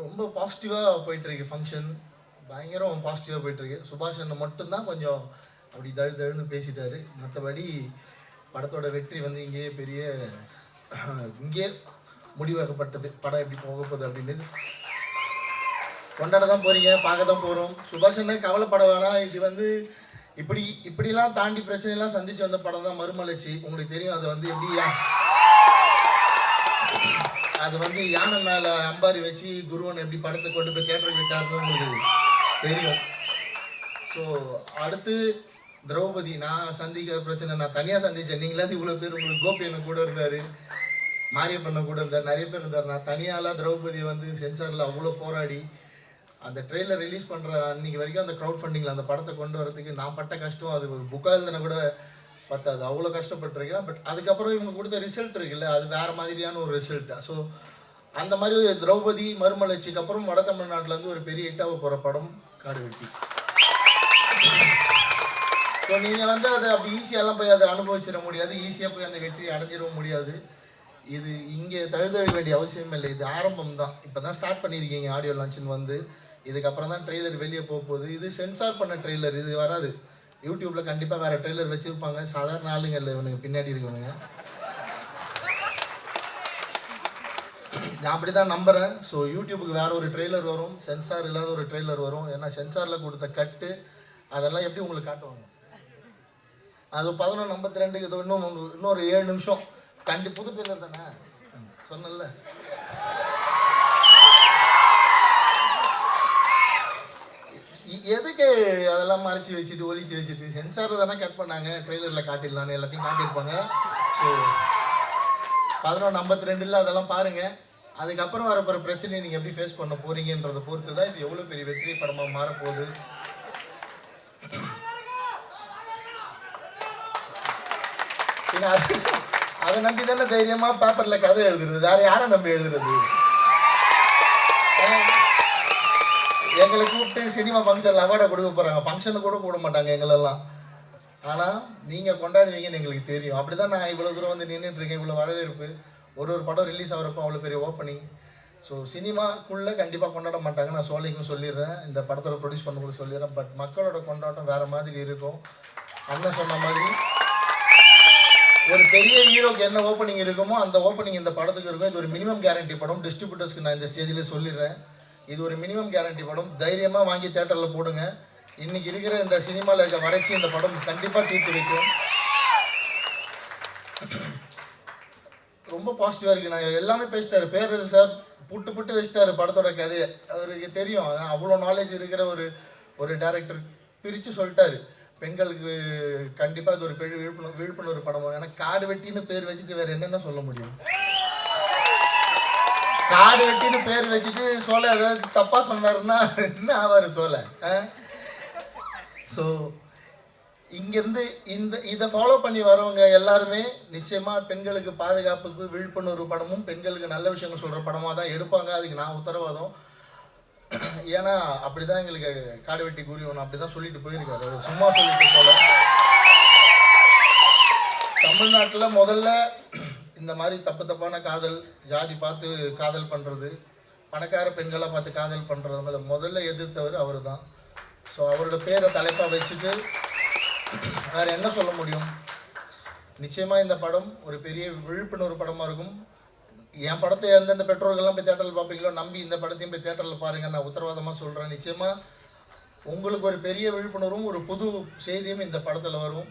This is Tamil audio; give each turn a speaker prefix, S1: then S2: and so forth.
S1: ரொம்ப பாசிட்டிவாக போயிட்டுருக்கு ஃபங்க்ஷன் பயங்கரம் பாசிட்டிவாக போயிட்டுருக்கு. சுபாஷ் அண்ணன் மட்டும்தான் கொஞ்சம் அப்படி தழு தழுன்னு பேசிட்டாரு. மற்றபடி படத்தோட வெற்றி வந்து இங்கேயே பெரிய இங்கே முடிவாக்கப்பட்டது படம் எப்படி போக போகுது அப்படின்னு. கொண்டாட தான் போகிறீங்க பார்க்க தான் போகிறோம் சுபாஷ் அண்ணன் கவலைப்பட வேணாம். இது வந்து இப்படி இப்படிலாம் தாண்டி பிரச்சனைலாம் சந்திச்சு வந்த படம் தான் மறுமலர்ச்சி. உங்களுக்கு தெரியும் அது வந்து எப்படி அது வந்து யானை மேலே அம்பாரி வச்சு குருவன் எப்படி படத்தை கொண்டு போய் தேட்டருக்கு விட்டாருன்னு உங்களுக்கு தெரியும். ஸோ அடுத்து திரௌபதி நான் சந்திக்கிற பிரச்சனை நான் தனியாக சந்திச்சேன். நீங்களாவது இவ்வளோ பேர் உங்களுக்கு கோபியண்ணன் கூட இருந்தார் மாரியப்பண்ண கூட இருந்தார் நிறைய பேர் இருந்தார். நான் தனியாலாம் திரௌபதியை வந்து சென்சாரில் அவ்வளோ போராடி அந்த ட்ரெயிலர் ரிலீஸ் பண்ணுற அன்னைக்கு வரைக்கும் அந்த க்ரௌட் ஃபண்டிங்கில் அந்த படத்தை கொண்டு வரதுக்கு நான் பட்ட கஷ்டம். அது ஒரு புக்காக எழுதுன கூட பத்தாது அவ்வளோ கஷ்டப்பட்டிருக்கேன் பட் அதுக்கப்புறம் இவங்க கொடுத்த ரிசல்ட் இருக்குல்ல அது வேறு மாதிரியான ஒரு ரிசல்ட் ஸோ அந்த மாதிரி ஒரு திரௌபதி மறுமலர்ச்சிக்கு அப்புறம் வட தமிழ்நாட்டிலேருந்து ஒரு பெரிய ஹிட்டாக போகிற படம் காடு வெட்டி ஸோ நீங்கள் வந்து அதை அப்படி ஈஸியாலாம் போய் அதை அனுபவிச்சிட முடியாது. ஈஸியாக போய் அந்த வெற்றியை அடைஞ்சிடவும் முடியாது. இது இங்கே தழுதழ வேண்டிய அவசியம் இல்லை. இது ஆரம்பம் தான் இப்போ தான் ஸ்டார்ட் பண்ணியிருக்கீங்க ஆடியோ லான்ச்சின்னு வந்து. இதுக்கப்புறம் தான் ட்ரெய்லர் வெளியே போக போகுது. இது சென்சார் பண்ண ட்ரெய்லர் இது வராது. யூடியூப்பில் கண்டிப்பாக வேறு ட்ரெய்லர் வச்சுருப்பாங்க. சாதாரண ஆளுங்க இல்லை இவனுங்க பின்னாடி இருக்கவனுங்க. நான் அப்படி தான் நம்புகிறேன் ஸோ யூடியூபுக்கு வேற ஒரு ட்ரெய்லர் வரும். சென்சார் இல்லாத ஒரு ட்ரெய்லர் வரும். ஏன்னா சென்சாரில் கொடுத்த கட்டு அதெல்லாம் எப்படி உங்களுக்கு காட்டுவாங்க? அது பதினொன்று ஐம்பத்தி ரெண்டுக்கு இன்னும் இன்னொரு ஏழு நிமிஷம். கண்டி புது ட்ரெய்லர் தானே? சொன்னல எதுக்கு அதெல்லாம் மறைச்சி வச்சுட்டு ஒழிச்சு வச்சுட்டு? சென்சார் தானே கட் பண்ணாங்க. ட்ரெய்லரில் காட்டிடலான்னு எல்லாத்தையும் காட்டியிருப்பாங்க. ஸோ பதினொன்று ஐம்பத்தி ரெண்டில் அதெல்லாம் பாருங்கள் அதுக்கப்புறம் வரப்போகிற பிரச்சனையை நீங்கள் எப்படி ஃபேஸ் பண்ண போகிறீங்கன்றதை பொறுத்து தான் இது எவ்வளோ பெரிய வெற்றி படமாக மாறப்போகுது. அது- அதை நம்பி தானே தைரியமாக பேப்பரில் கதை எழுதுறது? வேறு யாரை நம்பி எழுதுறது? எங்களை கூப்பிட்டு சினிமா ஃபங்க்ஷனில் அவார்டை கொடுக்க போகிறாங்க ஃபங்க்ஷனுக்கு கூட கூட மாட்டாங்க எங்களெல்லாம். ஆனால் நீங்கள் கொண்டாடுவீங்கன்னு எங்களுக்கு தெரியும். அப்படி தான் நான் இவ்வளோ தூரம் வந்து நின்றுட்டு இருக்கேன். இவ்வளோ வரவேற்பு. ஒரு ஒரு படம் ரிலீஸ் ஆகிறப்போ அவ்வளோ பெரிய ஓப்பனிங் ஸோ சினிமாக்குள்ளே கண்டிப்பாக கொண்டாட மாட்டாங்க. நான் சோலைக்கும் சொல்லிடுறேன். இந்த படத்தோட ப்ரொடியூஸ் பண்ணவங்களுக்கு சொல்லிடுறேன். பட் மக்களோட கொண்டாட்டம் வேறு மாதிரி இருக்கும். அண்ணன் சொன்ன மாதிரி ஒரு பெரிய ஹீரோக்கு என்ன ஓப்பனிங் இருக்குமோ அந்த ஓப்பனிங் இந்த படத்துக்கு இருக்கும். இது ஒரு மினிமம் கேரண்டி படம். டிஸ்ட்ரிபியூட்டர்ஸ்க்கு நான் இந்த ஸ்டேஜில் சொல்லிடுறேன். இது ஒரு மினிமம் கேரண்டி படம். தைரியமாக வாங்கி தேட்டரில் போடுங்க. இன்னைக்கு இருக்கிற இந்த சினிமாவில் இருக்க வறட்சி இந்த படம் கண்டிப்பாக தீர்த்து வைக்கும். ரொம்ப பாசிட்டிவாக இருக்குது நான் எல்லாமே பேசிட்டாரு. பேர் சார் புட்டு புட்டு வச்சிட்டாரு படத்தோட கதையை. அவருக்கு தெரியும். அதான் அவ்வளோ நாலேஜ் இருக்கிற ஒரு ஒரு டேரக்டர் பிரித்து சொல்லிட்டாரு. பெண்களுக்கு கண்டிப்பாக இது ஒரு பெரிய விழிப்புணர்வு விழிப்புணர்வு படம். ஏன்னா காடு வெட்டின்னு பேர் வச்சுட்டு வேறு என்னென்ன சொல்ல முடியும்? காடு வெட்டின்னு பேர் வச்சுட்டு சோலை ஏதாவது தப்பாக சொன்னாருன்னா என்ன ஆவார் சோலை? ஸோ இங்கேருந்து இந்த இதை ஃபாலோ பண்ணி வரவங்க எல்லாருமே நிச்சயமாக பெண்களுக்கு பாதுகாப்புக்கு விழிப்புணர்வு படமும் பெண்களுக்கு நல்ல விஷயங்கள் சொல்கிற படமாக தான் எடுப்பாங்க. அதுக்கு நான் உத்தரவாதம். ஏன்னா அப்படி தான் எங்களுக்கு காடு வெட்டி கூறியவன் அப்படி தான் சொல்லிட்டு போயிருக்காரு. அவர் சும்மா சொல்லிட்டு போல. தமிழ்நாட்டில் முதல்ல இந்த மாதிரி தப்பு தப்பான காதல் ஜாதி பார்த்து காதல் பண்ணுறது பணக்கார பெண்களை பார்த்து காதல் பண்ணுறவங்கள முதல்ல எதிர்த்தவர் அவர் தான் ஸோ அவரோட பேரை தலைப்பாக வச்சுட்டு வேறு என்ன சொல்ல முடியும்? நிச்சயமாக இந்த படம் ஒரு பெரிய விழிப்புணர்வு படமாக இருக்கும். என் படத்தை எந்தெந்த பெற்றோர்கள்லாம் போய் தேட்டரில் பார்ப்பீங்களோ நம்பி இந்த படத்தையும் போய் தேட்டரில் பாருங்கள் நான் உத்தரவாதமாக சொல்கிறேன் நிச்சயமாக உங்களுக்கு ஒரு பெரிய விழிப்புணர்வும் ஒரு புது செய்தியும் இந்த படத்தில் வரும்.